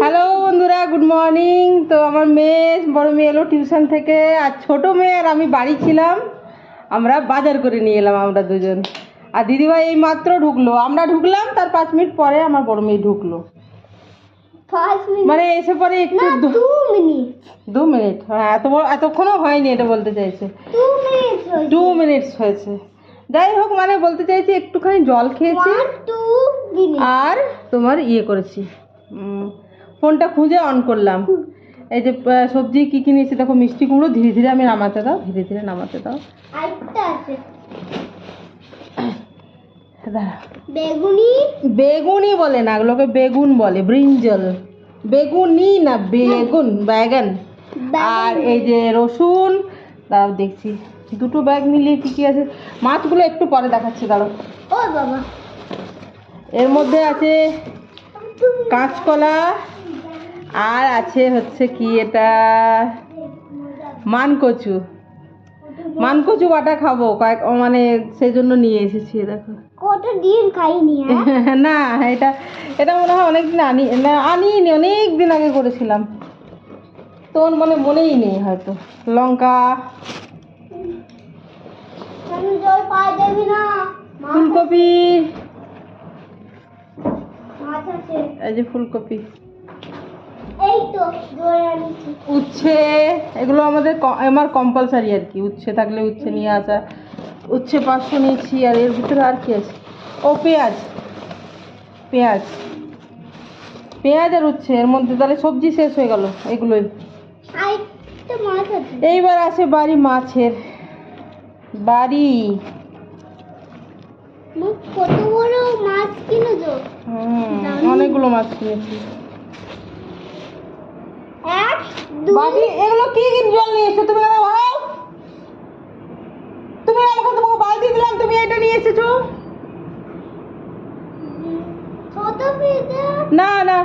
Hello বন্ধুরা good morning. তো আমার মেয়ে বড় মেয়ে এলো টিউশন থেকে আর ছোট মেয়ে আর আমি বাড়ি ছিলাম। আমরা বাজার করে নিয়ে এলাম আমরা দুজন। আর দিদিভাই এই মাত্র ঢুকলো। আমরা ঢুকলাম তার পাঁচ মিনিট পরে আমার বড় মেয়ে ঢুকলো। মানে এসে পরে একটু দু- মিনিট। হ্যাঁ এত বড় এতক্ষণও হয়নি এটা বলতে চাইছে। টু মিনিটস হয়েছে। যাই হোক মানে বলতে চাইছি একটুখানি জল খেয়েছি। আর তোমার ইয়ে করেছি। ফোনটা খুঁজে অন করলাম। এই যে সবজি কি কি নিয়েছি দেখো মিষ্টি কুমড়ো ধীরে ধীরে আমি নামাতে দাও ধীরে ধীরে নামাতে দাও। বেগুনি। বেগুনি বলে না ওগুলোকে বেগুন বলে ব্রিঞ্জল। বেগুনি না বেগুন ব্যাগন। আর এই যে রসুন দাঁড়াও দেখছি। দুটো ব্যাগ মিলিয়ে কি কি আছে? মাছগুলো একটু পরে দেখাচ্ছি দাঁড়াও। ও বাবা। এর মধ্যে আছে কাঁচকলা আর আছে হচ্ছে কি এটা? মানকচু। মানকচু বাটা খাব কয়েক মানে সেই জন্য নিয়ে এসেছি দেখো। কত দিন খাইনি হ্যাঁ? না এটা এটা মনে হয় অনেকদিন আনি না আনিনি অনেক দিন আগে করেছিলাম। তোর মানে মনেই নেই হয়তো। লঙ্কা আমি জল পাই দেবি না মাছ ফুলকপি। এই যে ফুলকপি। উচ্ছে এগুলো আমাদের আমার কম্পালসারি আর কি। উচ্ছে থাকলে উচ্ছে নিয়ে আসা। উচ্ছে পাঁচশো নিয়েছি আর এর ভিতরে আর কি আছে? ও পেঁয়াজ। পেঁয়াজ। পেঁয়াজ আর উচ্ছে এর মধ্যে তাহলে সবজি শেষ হয়ে গেল এগুলোই। এইবার আসে বাড়ি মাছের। বাড়ি। কত বড় মাছ কিনেছো অনেকগুলো মাছ কিনেছি। এক এগুলো কি কি জল নিয়ে এসছো তুমি দাদা ভাও তুমি আমাকে তোমাকে বালতি দিলাম তুমি এটা নিয়ে এসেছ? না না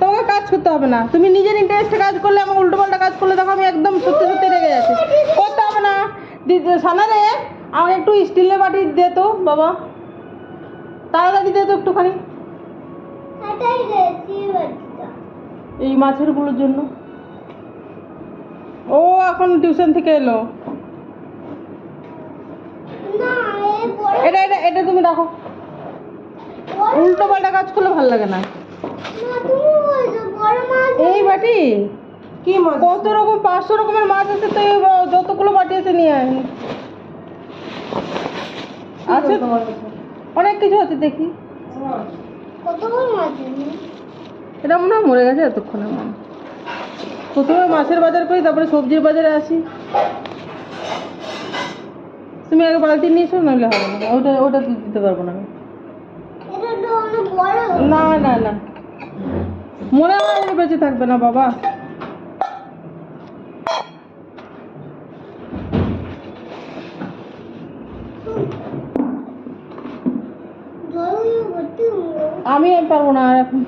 তোমাকে কাজ করতে হবে না। তুমি নিজের ইন্টারেস্টে কাজ করলে আমার উল্টো পাল্টা কাজ করলে দেখো আমি একদম সত্যি সত্যি রেগে যাচ্ছি করতে হবে সানা রে। আমাকে একটু স্টিলের বাটি দে তো বাবা। তাড়াতাড়ি দে তো একটুখানি। এই মাছেরগুলোর জন্য। ও এখন টিউশন থেকে এলো। এটা এটা এটা তুমি রাখো উল্টো পাল্টা কাজ করলে ভালো লাগে না। এই বাটি? কি মাছ কত রকম? পাঁচশো রকমের মাছ আছে তো যতগুলো আছে নিয়ে আয়। আছে? অনেক কিছু আছে দেখি? এটা মনে হয় মরে গেছে এতক্ষণে মনে প্রথমে মাছের বাজার করি তারপরে সবজির বাজারে আসি। তুমি আগে বালতি নিয়ে এসো নাহলে হবে না। ওটা ওটা তো দিতে পারব না না না না। মনে হয় বেঁচে থাকবে না বাবা। পারব না আর এখন।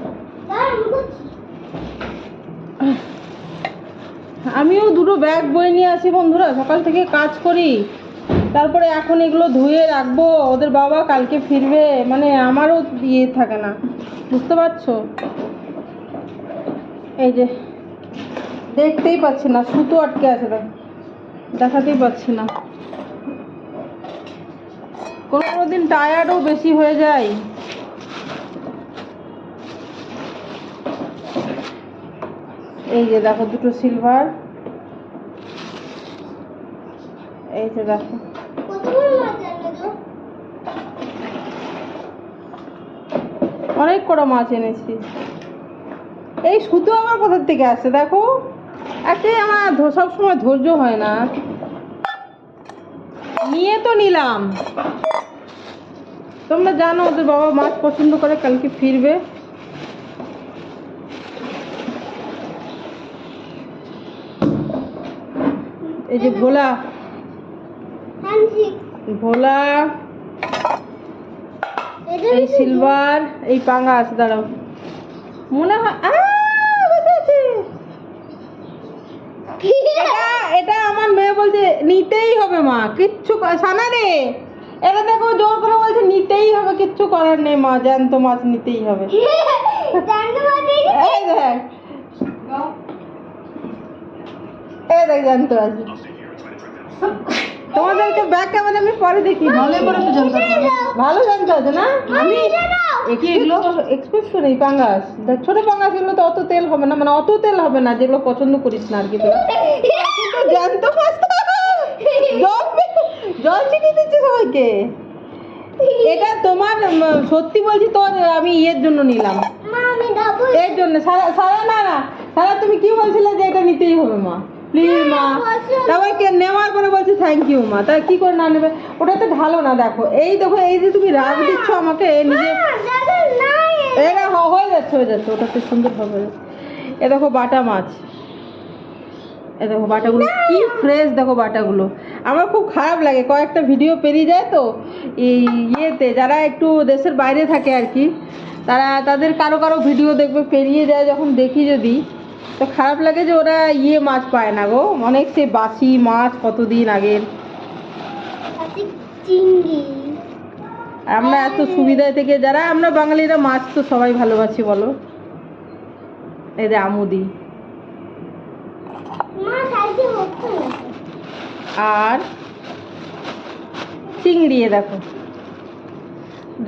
আমিও দুটো ব্যাগ বই নিয়ে আসি বন্ধুরা সকাল থেকে কাজ করি। তারপরে এখন এগুলো ধুয়ে রাখব ওদের বাবা কালকে ফিরবে মানে আমারও ইয়ে থাকে না বুঝতে পারছ? এই যে দেখতেই পাচ্ছি না সুতো আটকে আছে দেখ দেখাতেই পাচ্ছি না। কোনো কোনো দিন টায়ার্ডও বেশি হয়ে যায়। এই যে দেখো দুটো সিলভার এই যে দেখো। অনেক কটা মাছ এনেছি। এই সুতো আমার কোথার থেকে আসছে দেখো? একে আমার ধ- সবসময় ধৈর্য হয় না। নিয়ে তো নিলাম। তোমরা জানো ওদের বাবা মাছ পছন্দ করে, কালকে ফিরবে। এই যে ভোলা। ভোলা এটা এই সিলভার এই পাঙ্গা আছে দাঁড়াও। মনে হয় এটা আমার মেয়ে বলছে নিতেই হবে মা কিচ্ছু সানা রে। এটা দেখো জোর করে বলছে নিতেই হবে কিচ্ছু করার নেই মা জ্যান্ত মাছ নিতেই হবে। এই দেখ এই দেখ জানতো আছে তোমাদেরকে ব্যাগ ক্যামেরা আমি পরে দেখি। ভালো করে তো জানতো ভালো জানতো আছে না? আমি এক্সপোজ করি পাঙ্গাস। দেখ ছোট পাঙ্গাস এগুলো তো অত তেল হবে না মানে অত তেল হবে না যেগুলো পছন্দ করিস না আর কি তোরা। কিন্তু জ্যান্ত জল জল চিনি দিচ্ছে সবাইকে। এটা তোমার সত্যি বলছি তোর আমি ইয়ের জন্য নিলাম। এর জন্য সারা সারা না না সারা তুমি কি বলছিলে যে এটা নিতেই হবে মা? প্লিজ মা তারপর কে নেওয়ার পরে বলছে থ্যাংক ইউ মা তা কি করে না নেবে? ওটা তো ঢালো না দেখো। এই দেখো এই যে তুমি রাগ দিচ্ছ আমাকে এই নিজে এটা হয়ে যাচ্ছে হয়ে যাচ্ছে ওটাতে সুন্দর হবে এ দেখো বাটা মাছ। এ দেখো বাটাগুলো কি ফ্রেশ দেখো বাটাগুলো। আমার খুব খারাপ লাগে কয়েকটা ভিডিও পেরিয়ে যায় তো এই ইয়েতে যারা একটু দেশের বাইরে থাকে আর কি তারা তাদের কারও কারও ভিডিও দেখবে পেরিয়ে যায় যখন দেখি যদি। তো খারাপ লাগে যে ওরা ইয়ে মাছ পায় না গো। অনেক সে বাসি মাছ কতদিন আগের। আমরা এত সুবিধায় থেকে যারা আমরা বাঙালিরা মাছ তো সবাই ভালোবাসি বলো। এই যে আমুদি। আর চিংড়ি এ দেখো।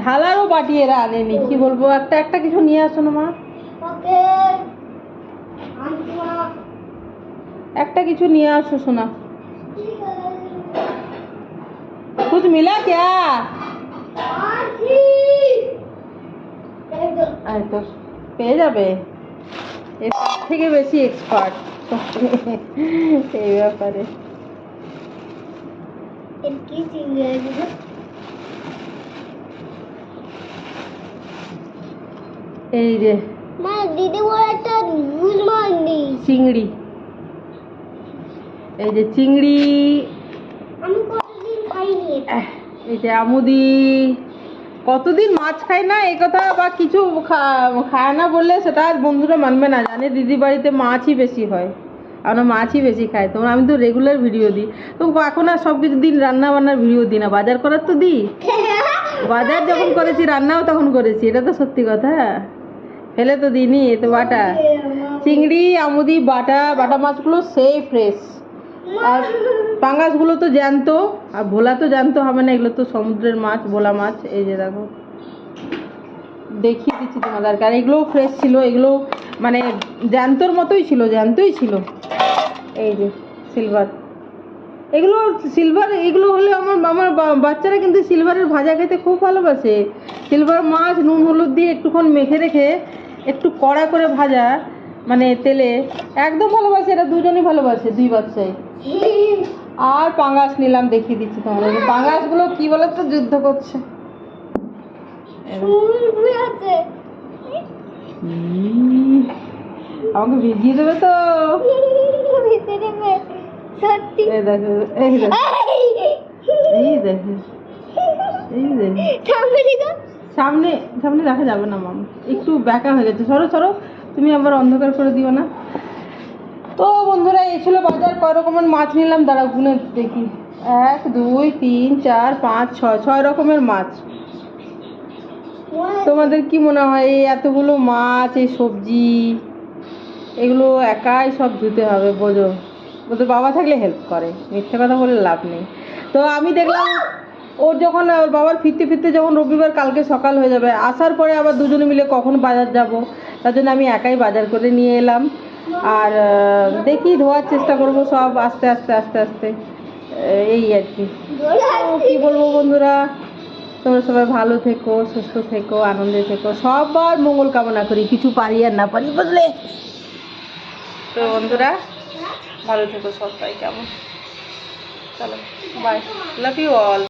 ঢালারও বাটি এরা আনেনি কি বলব? একটা একটা কিছু নিয়ে আসো না মা। ওকে আনছি মা একটা কিছু নিয়ে আসো আছে কুছ মিলা আনছি তো পেয়ে যাবে। এর থেকে বেশি এক্সপার্ট এই ব্যাপারে। এই যে। মা দিদি বলে একটা নিউজ চিংড়ি। এই যে চিংড়ি। এটা এই যে আমুদি। কতদিন মাছ খায় না এই কথা বা কিছু খায় না বললে সেটা আর বন্ধুরা মানবে না। জানে দিদি বাড়িতে মাছই বেশি হয়। আমরা মাছই বেশি খাই। তোমরা আমি তো রেগুলার ভিডিও দিই। তো এখন আর সব কিছু দিন রান্না বান্নার ভিডিও দিই না। বাজার করার তো দিই। বাজার যখন করেছি রান্নাও তখন করেছি। এটা তো সত্যি কথা। ফেলে তো দিইনি এ তো বাটা। চিংড়ি আমুদি বাটা বাটা মাছগুলো সেই ফ্রেশ আর পাঙ্গাসগুলো তো জ্যান্ত, আর ভোলা তো জ্যান্ত হবে না, এগুলো তো সমুদ্রের মাছ, ভোলা মাছ, এই যে দেখো। দেখিয়ে দিচ্ছি তোমাদেরকে। আর এগুলোও ফ্রেশ ছিল, এগুলো মানে জ্যান্তর মতোই ছিল, জ্যান্তই ছিল। এই যে সিলভার এগুলো সিলভার এগুলো হলে আমার আমার বাচ্চারা কিন্তু সিলভারের ভাজা খেতে খুব ভালোবাসে। সিলভার মাছ, নুন, হলুদ দিয়ে একটুক্ষণ মেখে রেখে একটু কড়া করে ভাজা মানে তেলে, একদম ভালোবাসে এরা দুজনই ভালোবাসে, দুই বাচ্চাই। আর পাঙ্গাস নিলাম দেখিয়ে দিচ্ছি তোমাদের। পাঙ্গাসগুলো কি বলে তো যুদ্ধ করছে। আমাকে ভিজিয়ে দেবে তো? ভিতরে মে- সত্যি। এই দেখো এই দেখো। এই। দেখো। এই দেখো। সামনে সামনে সামনে দেখা যাবে না মাম। একটু ব্যাকা হয়ে গেছে। সরো সরো। তুমি আবার অন্ধকার করে দিও না। তো বন্ধুরা, এই ছিল বাজার। কয় রকমের মাছ নিলাম? দাঁড়া গুনে দেখি। এক, দুই, তিন, চার, পাঁচ, ছয় ছয় রকমের মাছ। তোমাদের কি মনে হয়, এই এতগুলো মাছ, এই সবজি, এগুলো একাই সব ধুতে হবে, বোঝো? ওদের বাবা থাকলে হেল্প করে, মিথ্যে কথা বলে লাভ নেই। তো আমি দেখলাম, ওর যখন, ওর বাবার ফিরতে ফিরতে যখন রবিবার, কালকে সকাল হয়ে যাবে, আসার পরে আবার দুজনে মিলে কখন বাজার যাব? তার জন্য আমি একাই বাজার করে নিয়ে এলাম। আর দেখি ধোয়ার চেষ্টা করব সব আস্তে আস্তে আস্তে আস্তে। এই আর কি। কি বলব বন্ধুরা? তোমরা সবাই ভালো থেকো, সুস্থ থেকো, আনন্দে থেকো। সবার মঙ্গল কামনা করি, কিছু পারি আর না পারি, বুঝলে? তো বন্ধুরা, ভালো থেকো সবাই, কেমন? চলো বাই লাভ ইউ অল